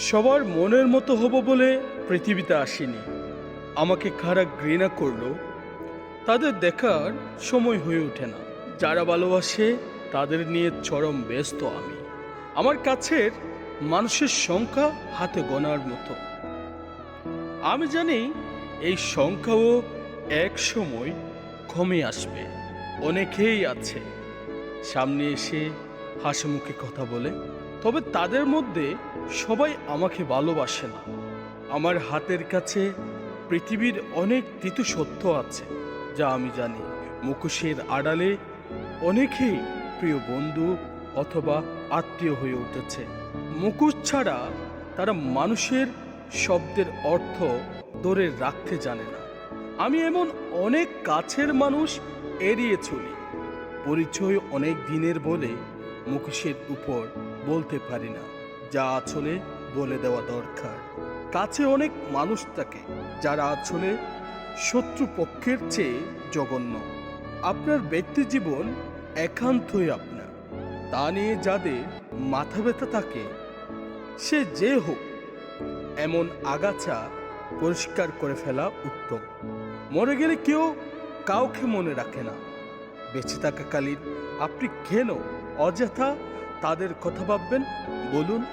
সবার মনের মতো হব বলে পৃথিবীতে আসেনি। আমাকে খারাপ ঘৃণা করল? তাদের দেখার সময় হয়ে ওঠে না। যারা ভালোবাসে, তাদের নিয়ে চরম ব্যস্ত আমি। আমার কাছের মানুষের সংখ্যা হাতে গোনার মতো। আমি জানি এই সংখ্যাও এক সময় কমে আসবে। অনেকেই আছে। সামনে এসে হাসি মুখে কথা বলে তবে তাদের মধ্যে সবাই আমাকে ভালোবাসে না। আমার হাতের কাছে পৃথিবীর অনেক তিতু সত্য আছে, যা আমি জানি। মুখোশের আড়ালে অনেকেই প্রিয় বন্ধু অথবা আত্মীয় হয়ে উঠেছে। মুখোশ ছাড়া তারা মানুষের শব্দের অর্থ ধরে রাখতে জানে না। আমি এমন অনেক কাছের মানুষ এড়িয়ে চলি। পরিচয় অনেক দিনের বলে মুখোশের উপর বলতে পারি না। যা আসলে বলে দেওয়া দরকার। কাছে অনেক মানুষ থাকে, যারা আসলে শত্রু পক্ষের চেয়ে জঘন্য। আপনার ব্যক্তি জীবন একান্তই আপনার। তা নিয়ে যাদের মাথা ব্যথা থাকে, সে যে হোক, এমন আগাছা পরিষ্কার করে ফেলা উত্তম। মরে গেলে কেউ কাউকে মনে রাখে না। বেঁচে থাকাকালীন আপনি কেন অযথা তাদের কথা ভাববেন? বলুন।